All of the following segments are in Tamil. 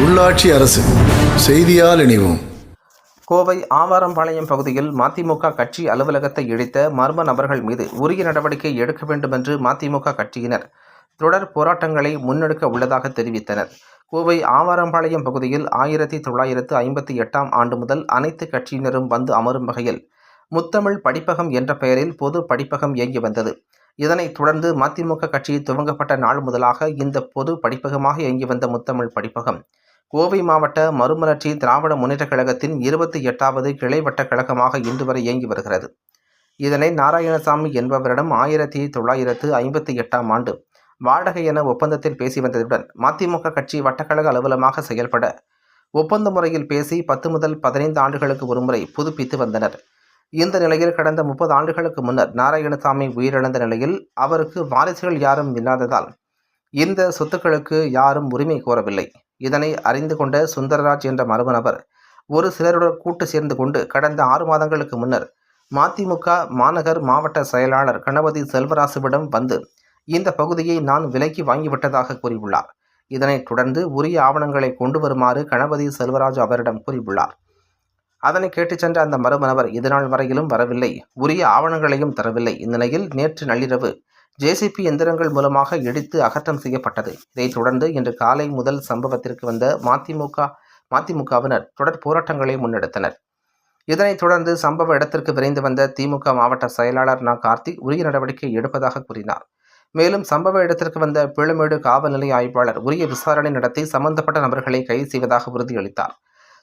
உள்ளாட்சி அரசு செய்தியால் இணைவோம். கோவை ஆவாரம்பாளையம் பகுதியில் மதிமுக கட்சி அலுவலகத்தை இழைத்த மர்ம நபர்கள் மீது உரிய நடவடிக்கை எடுக்க வேண்டும் என்று மதிமுக கட்சியினர் தொடர் போராட்டங்களை முன்னெடுக்க உள்ளதாக தெரிவித்தனர். கோவை ஆவாரம்பாளையம் பகுதியில் ஆயிரத்தி தொள்ளாயிரத்து ஐம்பத்தி எட்டாம் ஆண்டு முதல் அனைத்து கட்சியினரும் வந்து அமரும் வகையில் முத்தமிழ் படிப்பகம் என்ற பெயரில் பொது படிப்பகம் இயங்கி வந்தது. இதனைத் தொடர்ந்து மதிமுக கட்சி துவங்கப்பட்ட நாள் முதலாக இந்த பொது படிப்பகமாக இயங்கி வந்த முத்தமிழ் படிப்பகம். கோவை மாவட்ட மறுமலர்ச்சி திராவிட முன்னேற்றக் கழகத்தின் இருபத்தி எட்டாவது கிளை வட்ட கழகமாக இன்று வரை இயங்கி வருகிறது. இதனை நாராயணசாமி என்பவரிடம் ஆயிரத்தி தொள்ளாயிரத்து ஐம்பத்தி எட்டாம் ஆண்டு வாடகை என ஒப்பந்தத்தில் பேசி வந்ததுடன் மதிமுக கட்சி வட்டக்கழக அலுவலமாக செயல்பட ஒப்பந்த முறையில் பேசி பத்து முதல் பதினைந்து ஆண்டுகளுக்கு ஒருமுறை புதுப்பித்து வந்தனர். இந்த நிலையில் கடந்த முப்பது ஆண்டுகளுக்கு முன்னர் நாராயணசாமி உயிரிழந்த நிலையில் அவருக்கு வாரிசுகள் யாரும் இல்லாததால் இந்த சொத்துக்களுக்கு யாரும் உரிமை கோரவில்லை. இதனை அறிந்து கொண்ட சுந்தரராஜ் என்ற மர்ம நபர் ஒரு சிலருடன் கூட்டு சேர்ந்து கொண்டு கடந்த ஆறு மாதங்களுக்கு முன்னர் மதிமுக மாநகர் மாவட்ட செயலாளர் கணபதி செல்வராசுவிடம் வந்து இந்த பகுதியை நான் விலைக்கு வாங்கிவிட்டதாக கூறியுள்ளார். இதனைத் தொடர்ந்து உரிய ஆவணங்களை கொண்டு வருமாறு கணபதி செல்வராஜ் அவரிடம் கூறியுள்ளார். அதனை கேட்டுச் சென்ற அந்த மர்ம நபர் இதுநாள் வரையிலும் வரவில்லை. உரிய ஆவணங்களையும் தரவில்லை. இந்நிலையில் நேற்று நள்ளிரவு ஜேசிபி எந்திரங்கள் மூலமாக இடித்து அகற்றம் செய்யப்பட்டது. இதைத் தொடர்ந்து இன்று காலை முதல் சம்பவத்திற்கு வந்த மதிமுக மதிமுகவினர் தொடர் போராட்டங்களை முன்னெடுத்தனர். இதனைத் தொடர்ந்து சம்பவ இடத்திற்கு விரைந்து வந்த திமுக மாவட்ட செயலாளர் நா. கார்த்திக் உரிய நடவடிக்கை எடுப்பதாக கூறினார். மேலும் சம்பவ இடத்திற்கு வந்த பிளமேடு காவல் நிலைய ஆய்வாளர் உரிய விசாரணை நடத்தி சம்பந்தப்பட்ட நபர்களை கைது செய்வதாக உறுதியளித்தார்.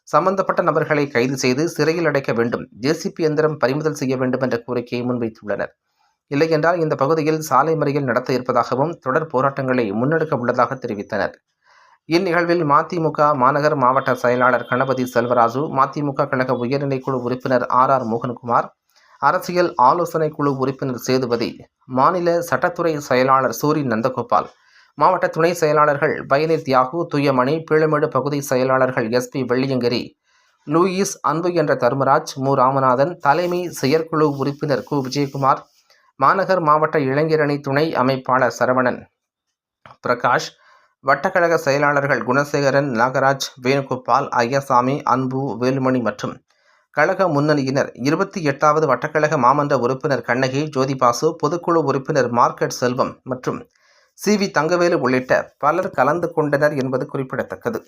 சம்பந்தப்பட்ட நபர்களை கைது செய்து சிறையில் அடைக்க வேண்டும். ஜேசிபி எந்திரம் பறிமுதல் செய்ய வேண்டும் என்ற கோரிக்கையை முன்வைத்துள்ளனர். இல்லையென்றால் இந்த பகுதியில் சாலை மறியல் நடத்த இருப்பதாகவும் தொடர் போராட்டங்களை முன்னெடுக்க உள்ளதாக தெரிவித்தனர். இந்நிகழ்வில் மதிமுக மாநகர் மாவட்ட செயலாளர் கணபதி செல்வராஜு மதிமுக கழக உயர்நிலைக்குழு உறுப்பினர் ஆர் ஆர் மோகன்குமார் அரசியல் ஆலோசனை குழு உறுப்பினர் சேதுபதி மாநில சட்டத்துறை செயலாளர் சூரி நந்தகோபால் மாவட்ட துணை செயலாளர்கள் பயனி தியாகு துயமணி பீளமேடு பகுதி செயலாளர்கள் எஸ்பி வெள்ளியங்கிரி லூயிஸ் அன்பு என்ற தர்மராஜ் மு ராமநாதன் தலைமை செயற்குழு உறுப்பினர் கு. விஜயகுமார் மாநகர் மாவட்ட இளைஞரணி துணை அமைப்பாளர் சரவணன். பிரகாஷ் வட்டக்கழக செயலாளர்கள் குணசேகரன் நாகராஜ் வேணுகோபால் ஐயசாமி அன்பு வேலுமணி மற்றும் கழக முன்னணியினர். இருபத்தி எட்டாவது வட்டக்கழக மாமன்ற உறுப்பினர் கண்ணகி ஜோதிபாசு பொதுக்குழு உறுப்பினர் மார்க்கெட் செல்வம் மற்றும் சி வி தங்கவேலு உள்ளிட்ட பலர் கலந்து கொண்டனர் என்பது குறிப்பிடத்தக்கது.